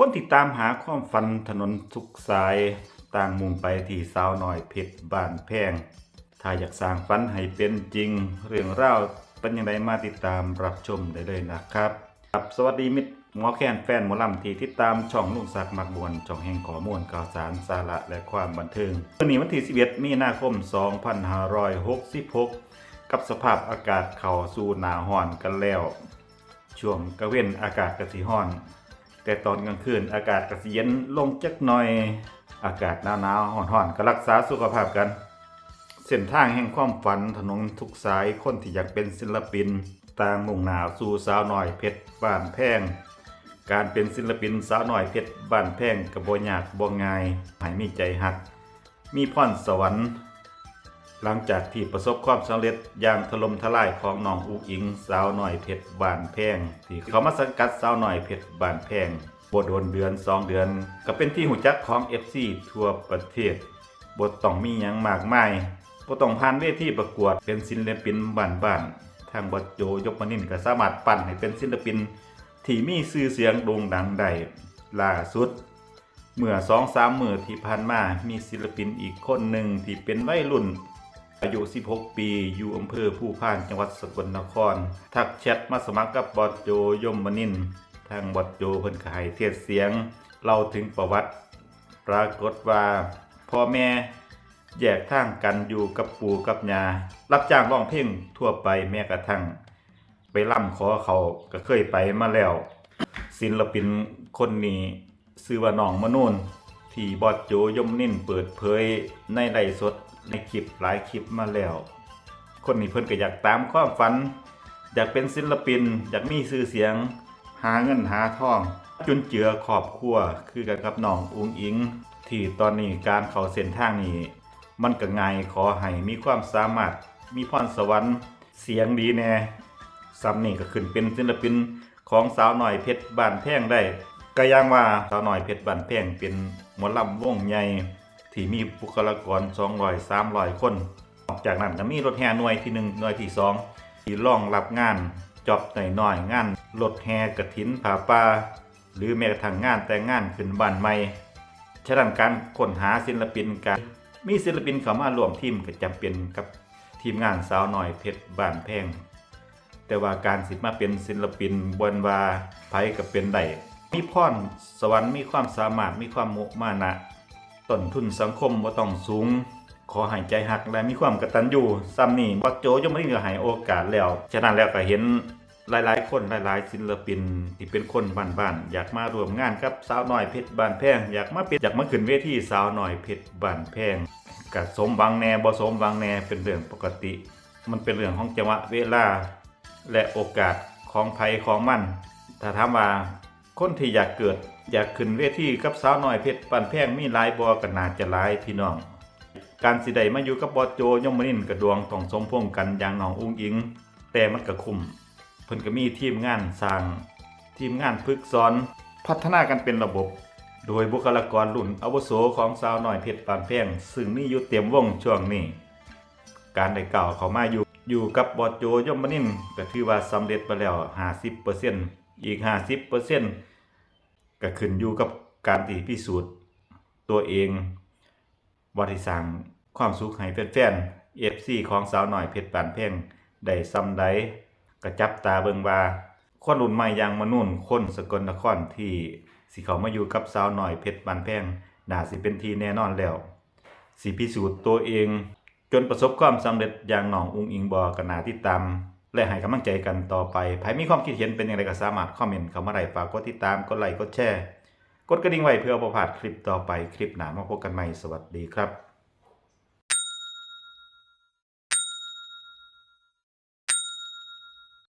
คนติดตามหาความฝันถนนทุกสายต่างมุ่งไปที่สาวน้อยเพชรบ้านแพง ถ้าอยากสร้างฝันให้เป็นจริง เรื่องราวเป็นยังไงมาติดตามรับชมได้เลยนะครับครับสวัสดีมิตรหมอแคนแฟนหมอลำที่ติดตามช่องลุงศักดิ์มักบวนช่องแห่งข้อมูลข่าวสารสาระและความบันเทิงวันนี้วันที่ 11 มีนาคม 2566 กับสภาพอากาศเข้าสู่หนาฮ้อนกันแล้ว ช่วงกระเว้นอากาศกระสีฮ้อน แต่ตอนกลางคืนอากาศกระเย็นลงจักหน่อย อากาศหนาวหนาวๆฮ้อนๆก็รักษาสุขภาพกัน เส้นทางแห่งความฝันถนนทุกสายคนที่อยากเป็นศิลปิน ต่างมุ่งหน้าสู่สาวหน้อยเพชรบ้านแพงการเป็นศิลปินสาวหน้อยเพชรบ้านแพงก็บ่ยากบ่ง่ายให้มีใจหัก มีพรสวรรค์ หลังจากที่ประสบความสำเร็จอย่างถล่มทลายของน้องอุกอิงสาวหน้อยเพชรบานแพงที่เขามาสังกัดสาวหน้อยเพชรบานแพงบ่โดนเดือนสองเดือน ก็เป็นที่หูจักของ FC ทั่วประเทศบ่ต้องมีหยังมากมายบ่ต้องผ่านเวทีประกวดเป็นศิลปินบ้านๆทางบัดโจยกมนินก็สามารถปั้นให้เป็นศิลปิน ที่มีชื่อเสียงโด่งดังได้ล่าสุดเมื่อสองสามมือที่ผ่านมามีศิลปินอีกคนหนึ่งที่เป็นวัยรุ่น อายุ 16 ปี อยู่อำเภอผู้พาน จังหวัดสกลนคร ทักแชทมาสมัครกับบอดโจยมมนิน ทางบอดโจเพิ่นก็ให้เทศเสียงเล่าถึงประวัติ ปรากฏว่า พ่อแม่แยกทางกันอยู่กับปู่กับย่ารับจ้างร้องเพลงทั่วไปแม้กระทั่ง ไปล่ำขอเขาก็เคยไปมาแล้ว ศิลปินคนนี้ชื่อว่าน้องมนูน ที่บอดโจยมนิ่นเปิดเผยในไลฟ์สดในคลิปหลายคลิปมาแล้ว คนนี้เพิ่นก็อยากตามความฝัน อยากเป็นศิลปิน อยากมีชื่อเสียง หาเงินหาทอง จุนเจือครอบครัวคือกันกับน้องอุงอิง ที่ตอนนี้การเข้าเส้นทางนี้ มันก็ง่ายขอให้มีความสามารถมีพรสวรรค์เสียงดีแน่ซ้ำนี่ก็ขึ้นเป็นศิลปินของสาวหน่อยเพชรบ้านแพงได้ ก็ย่างว่าสาวหน่อยเพชรบ้านแพงเป็นหมอลำวงใหญ่ที่มีบุคลากร200 300 คนนอกจากนั้นก็มีรถแห่หน่วยที่1หน่วยที่2ที่รองรับงานจอบหน่อยๆงานรถแห่กระถินผาป่าหรือแม้กระทั่งงานแต่งงานขึ้นบ้านใหม่ฉะนั้นการค้นหาศิลปินการมีศิลปินเข้ามาร่วมทีมก็จำเป็นกับทีมงานสาวหน่อยเพชรบ้านแพงแต่ว่าการสิมาเป็นศิลปินบนว่าไผก็เป็นได้ มีพรสวรรค์มีความสามารถมีความมุมานะต้นทุนสังคมบ่ต้องสูง ขอให้ใจหักและมีความกระตัญญูซ้ำนี่บักโจยมนี่ก็ให้โอกาสแล้ว ฉะนั้นแล้วก็เห็นหลายๆ คนหลายๆ ศิลปินที่เป็นคนบ้านๆอยากมาร่วมงานกับสาวหน้อยเพชรบ้านแพงอยากมาเป็นอยากมาขึ้นเวทีสาวหน้อยเพชรบ้านแพงก็สมวังแน่บ่สมวังแน่เป็นเรื่องปกติ มันเป็นเรื่องของจังหวะเวลา และโอกาสของภัยของมัน ถ้าถามว่า คนที่อยากเกิด อยากขึ้นเวทีกับสาวน้อยเพชรปันแพงมีหลายบ่ก็น่าจะหลายพี่น้อง การสิได้มาอยู่กับบอโจยมมนินกระดวงต้องสมพงกันอย่างน้องอุ้งอิง แต่มันก็คุ้มเพิ่นก็มีทีมงานสร้าง ทีมงานฝึกสอนพัฒนากันเป็นระบบ โดยบุคลากรรุ่นอาวุโสของสาวน้อยเพชรปานแพงซึ่งมีอยู่เต็มวงช่วงนี้ การได้กล่าวเขามาอยู่อยู่กับบอโจยมมนินก็ถือว่าสำเร็จไปแล้ว50% อีก 50%ก็ขึ้นอยู่กับการที่พิสูจน์ตัวเองว่าที่สร้างความสุขให้แฟนๆ FC ของสาวหน่อยเพชรปานเพ่งได้ซ้ำใดก็จับตาเบิงว่าคนรุ่นใหม่อย่างมนุ่นคนสกลนครที่สิเขามาอยู่กับสาวหน่อยเพชรปานแพงน่าสิเป็นทีแน่นอนแล้ว สิพิสูจน์ตัวเอง จนประสบความสำเร็จอย่างหนองอุงอิงบอกนาติดตาม และให้กำลังใจกันต่อไปใครมีความคิดเห็นเป็นอย่างไรก็สามารถคอมเมนต์เข้ามาได้ฝากกดติดตาม กดไลค์ กดแชร์ กดกระดิ่งไว้เพื่อประพลาดคลิปต่อไป คลิปหน้ามาพบกันใหม่ สวัสดีครับ